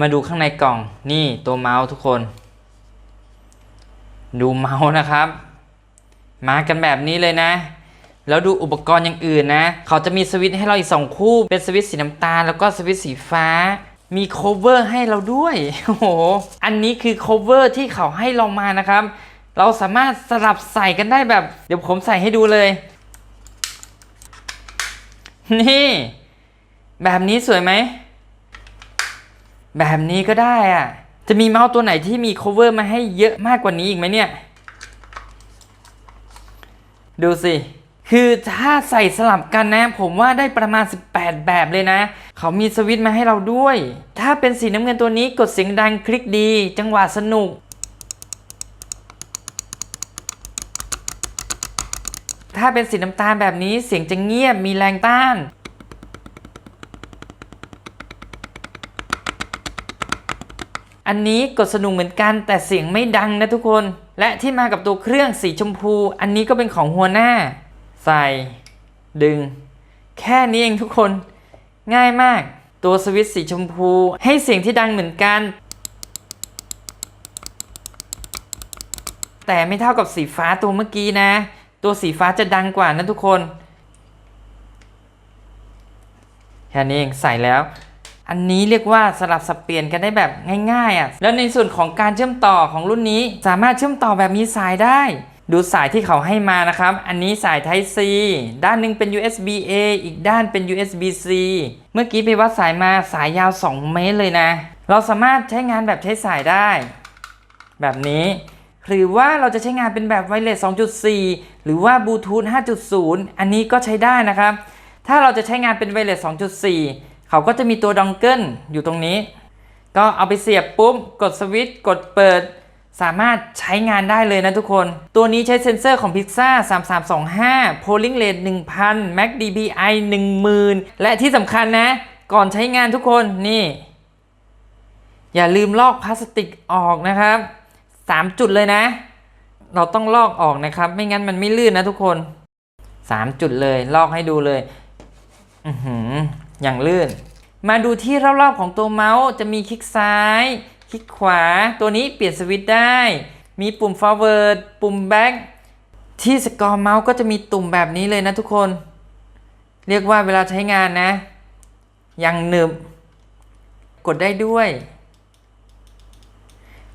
มาดูข้างในกล่องนี่ตัวเมาส์ทุกคน ดูเมาส์นะครับ มากันแบบนี้เลยนะ แล้วดูอุปกรณ์อย่างอื่นนะ เขาจะมีสวิตช์ให้เราอีก 2 คู่ เป็นสวิตช์สีน้ำตาลแล้วก็สวิตช์สีฟ้า มีโคเวอร์ให้เราด้วยโอ้โหอันนี้คือโคเวอร์ที่เขาให้เรามานะครับ เราสามารถสลับใส่กันได้แบบ เดี๋ยวผมใส่ให้ดูเลย นี่ แบบนี้สวยไหม แบบนี้ก็ได้อะจะมีเมาส์ตัวไหนที่มี cover มาให้เยอะมากกว่านี้อีกไหมเนี่ย ดูสิ คือถ้าใส่สลับกันนะ ผมว่าได้ประมาณ 18 แบบเลยนะ เขามีสวิตช์มาให้เราด้วย ถ้าเป็นสีน้ำเงินตัวนี้กดเสียงดังคลิกดี จังหวะสนุก ถ้าเป็นสีน้ำตาลแบบนี้เสียงจะเงียบมีแรงต้าน อันนี้กดสนุกเหมือนกันแต่เสียงไม่ดังนะทุกคน และที่มากับตัวเครื่องสีชมพู อันนี้ก็เป็นของหัวหน้า ใส่ ดึง แค่นี้เองทุกคน ง่ายมาก ตัวสวิตช์สีชมพู ให้เสียงที่ดังเหมือนกัน แต่ไม่เท่ากับสีฟ้าตัวเมื่อกี้นะ ตัวสีฟ้าจะดังกว่านะทุกคน แค่นี้เองใส่แล้ว อันนี้เรียกว่าสลับสับเปลี่ยนกันได้แบบง่ายๆอะ แล้วในส่วนของการเชื่อมต่อของรุ่นนี้ สามารถเชื่อมต่อแบบมีสายได้ ดูสายที่เขาให้มานะครับ อันนี้สาย Type C ด้านหนึงเป็น USB A อีกด้านเป็น USB C เมื่อกี้ไปวัดสายมาสายยาว 2 เมตรเลยนะ เราสามารถใช้งานแบบใช้สายได้ แบบนี้หรือว่าเราจะใช้งานเป็นแบบไวเลส 2.4 หรือว่าบลูทูธ 5.0 อันนี้ก็ใช้ได้นะครับ ถ้าเราจะใช้งานเป็นไวเลส 2.4 เขาก็จะมีตัวดองเกิลอยู่ตรงนี้ ก็เอาไปเสียบปุ๊บกดสวิตช์กดเปิด สามารถใช้งานได้เลยนะทุกคน ตัวนี้ใช้เซ็นเซอร์ของ Pixar 3325 Polling Rate 1000 Mac DPI 10,000 และที่สำคัญนะ ก่อนใช้งานทุกคนนี่ อย่าลืมลอกพลาสติกออกนะครับ 3 จุดเลยนะ เราต้องลอกออกนะครับ ไม่งั้นมันไม่ลื่นนะทุกคน 3 จุดเลยลอกให้ดูเลย อย่างลื่น มาดูที่รอบๆของตัวเมาส์จะมีคลิกซ้าย คลิกขวา ตัวนี้เปลี่ยนสวิตช์ได้ มีปุ่ม forward ปุ่ม back ที่สกอร์เมาส์ก็จะมีตุ่มแบบนี้เลยนะทุกคน เรียกว่าเวลาใช้งานนะ ยังหนึบ กดได้ด้วย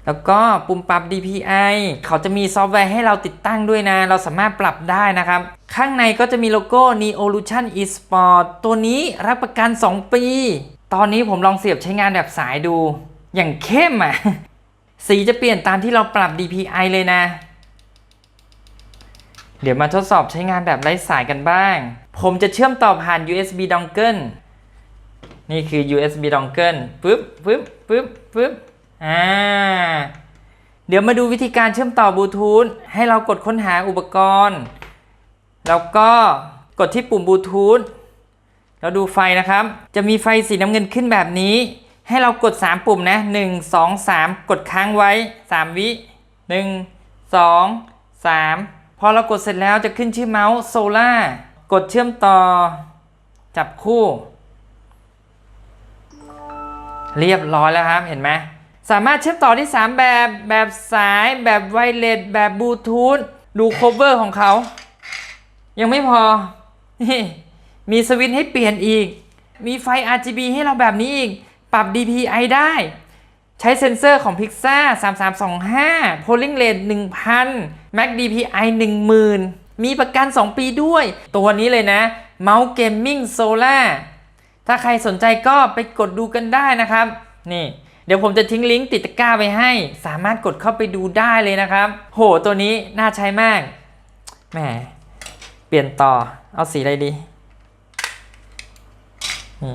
แล้วก็ปุ่มปรับ DPI เขาจะมีซอฟต์แวร์ให้เราติดตั้งด้วยนะ เราสามารถปรับได้นะครับ ข้างในก็จะมีโลโก้ Neolution Esport ตัวนี้รับประกัน 2 ปี ตอนนี้ผมลองเสียบใช้งานแบบสายดู อย่างเข้มอะ สีจะเปลี่ยนตามที่เราปรับ DPI เลยนะ เดี๋ยวมาทดสอบใช้งานแบบไร้สายกันบ้าง ผมจะเชื่อมต่อผ่าน USB dongle นี่คือ USB dongle ปึ๊บปึ๊บปึ๊บปึ๊บอ่า เดี๋ยวมาดูวิธีการเชื่อมต่อบลูทูธให้เรากดค้นหาอุปกรณ์ แล้วก็กดที่ปุ่มบลูทูธแล้วดูไฟนะครับ จะมีไฟสีน้ำเงินขึ้นแบบนี้ ให้เรากด 3 ปุ่มนะ 1 2 3 กดค้างไว้ 3 วิ 1 2 3 พอเรากดเสร็จแล้วจะขึ้นชื่อเมาส์โซล่ากดเชื่อมต่อ จับคู่ เรียบร้อยแล้วครับ เห็นไหม สามารถเชื่อมต่อได้3แบบ แบบสาย แบบไวเลสแบบบลูทูธ ดูโคเวอร์ของเขา ยังไม่พอ มีสวิตช์ให้เปลี่ยนอีก มีไฟ RGB ให้เราแบบนี้อีก ปรับ DPI ได้ ใช้เซ็นเซอร์ของ Pixa 3325 Polling Rate 1000 Mac DPI 10,000 มีประกัน 2 ปีด้วย ตัวนี้เลยนะ Mouse Gaming Solar ถ้าใครสนใจก็ไปกดดูกันได้นะครับ นี่เดี๋ยวผมจะทิ้งลิงก์ติดตะกร้าไว้ให้ สามารถกดเข้าไปดูได้เลยนะครับ โห ตัวนี้น่าใช้มาก แหม เปลี่ยนต่อ เอาสีอะไรดีนี่